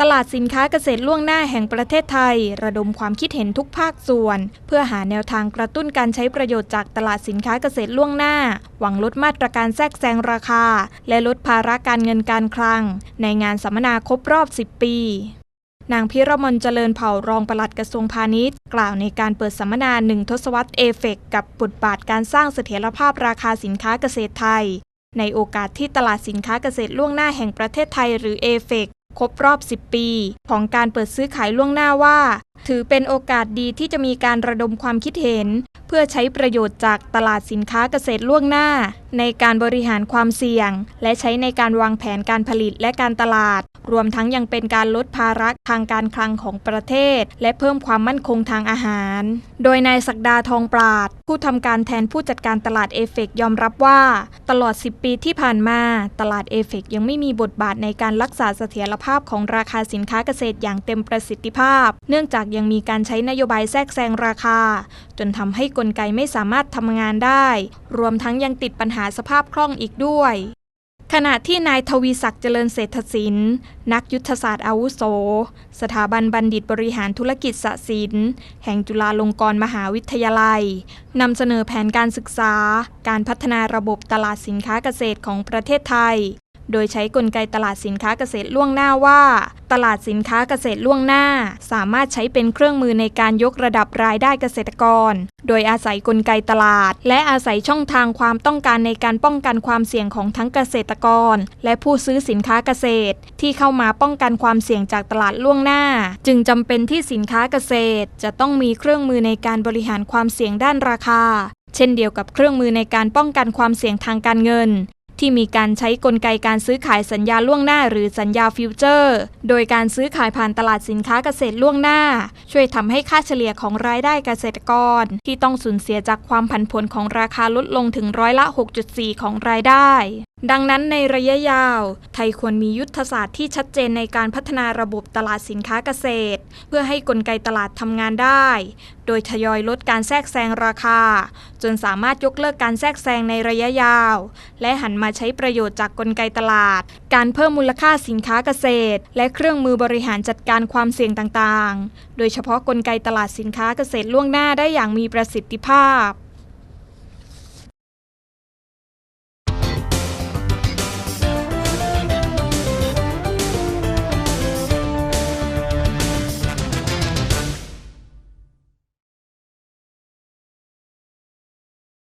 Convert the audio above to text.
ตลาดสินค้าเกษตรล่วงหน้าแห่งประเทศไทย ระดมความคิดเห็นทุกภาคส่วน เพื่อหาแนวทางกระตุ้นการใช้ประโยชน์จากตลาดสินค้าเกษตรล่วงหน้า หวังลดมาตรการแทรกแซงราคา และลดภาระการเงินการคลัง ในงานสัมมนาครบรอบ 10 ปีนางพิรมนเจริญเผ่ารองปลัดกระทรวงพาณิชย์ กล่าวในการเปิดสัมมนาหนึ่งทศวรรษเอเฟกกับบทบาทการสร้างเสถียรภาพราคาสินค้าเกษตรไทย ในโอกาสที่ตลาดสินค้าเกษตรล่วงหน้าแห่งประเทศไทยหรือเอเฟก ครบรอบ 10 ปี ของการเปิดซื้อขายล่วงหน้าว่า ถือเป็นโอกาสดีที่จะมีการระดมความคิดเห็น เพื่อใช้ประโยชน์จากตลาดสินค้าเกษตรล่วงหน้า ในการบริหารความเสี่ยง และใช้ในการวางแผนการผลิตและการตลาด รวมทั้งยังเป็นการลดภาระทางการคลังของประเทศ และเพิ่มความมั่นคงทางอาหาร โดยนายศักดาทองปราด ผู้ทำการแทนผู้จัดการตลาดเอเฟกยอมรับว่า ตลอด 10 ปีที่ผ่านมา ตลาดเอเฟกยังไม่มีบทบาทในการรักษาเสถียรภาพของราคาสินค้าเกษตรอย่างเต็มประสิทธิภาพ เนื่องจากยังมีการใช้นโยบายแทรกแซงราคา จนทำให้กลไกไม่สามารถทำงานได้ รวมทั้งยังติดปัญหาสภาพคล่องอีกด้วย ขณะที่นายทวีศักดิ์เจริญเศรษฐศิลป์นักยุทธศาสตร์อาวุโส สถาบันบัณฑิตบริหารธุรกิจสศิลป์แห่งจุฬาลงกรณ์มหาวิทยาลัยนำเสนอแผนการศึกษา การพัฒนาระบบตลาดสินค้าเกษตรของประเทศไทย โดยใช้กลไกตลาดสินค้าเกษตรล่วงหน้าว่า ตลาดสินค้าเกษตรล่วงหน้า สามารถใช้เป็นเครื่องมือในการยกระดับรายได้เกษตรกร โดยอาศัยกลไกตลาด และอาศัยช่องทางความต้องการในการป้องกันความเสี่ยงของทั้งเกษตรกร และผู้ซื้อสินค้าเกษตร ที่เข้ามาป้องกันความเสี่ยงจากตลาดล่วงหน้า จึงจำเป็นที่สินค้าเกษตร จะต้องมีเครื่องมือในการบริหารความเสี่ยงด้านราคาเช่นเดียวกับเครื่องมือในการป้องกันความเสี่ยงทางการเงิน ที่มีการใช้กลไกการซื้อขายสัญญาล่วงหน้า หรือสัญญาฟิวเจอร์ โดยการซื้อขายผ่านตลาดสินค้าเกษตรล่วงหน้า ช่วยทำให้ค่าเฉลี่ยของรายได้เกษตรกร ที่ต้องสูญเสียจากความผันผวนของราคาลดลงถึงร้อยละ 6.4 ของรายได้ ดังนั้นในระยะยาว ไทยควรมียุทธศาสตร์ที่ชัดเจนในการพัฒนาระบบตลาดสินค้าเกษตร เพื่อให้กลไกตลาดทำงานได้ โดยทยอยลดการแทรกแซงราคา จนสามารถยกเลิกการแทรกแซงในระยะยาว และหันมาใช้ประโยชน์จากกลไกตลาด การเพิ่มมูลค่าสินค้าเกษตร และเครื่องมือบริหารจัดการความเสี่ยงต่างๆ โดยเฉพาะกลไกตลาดสินค้าเกษตรล่วงหน้าได้อย่างมีประสิทธิภาพ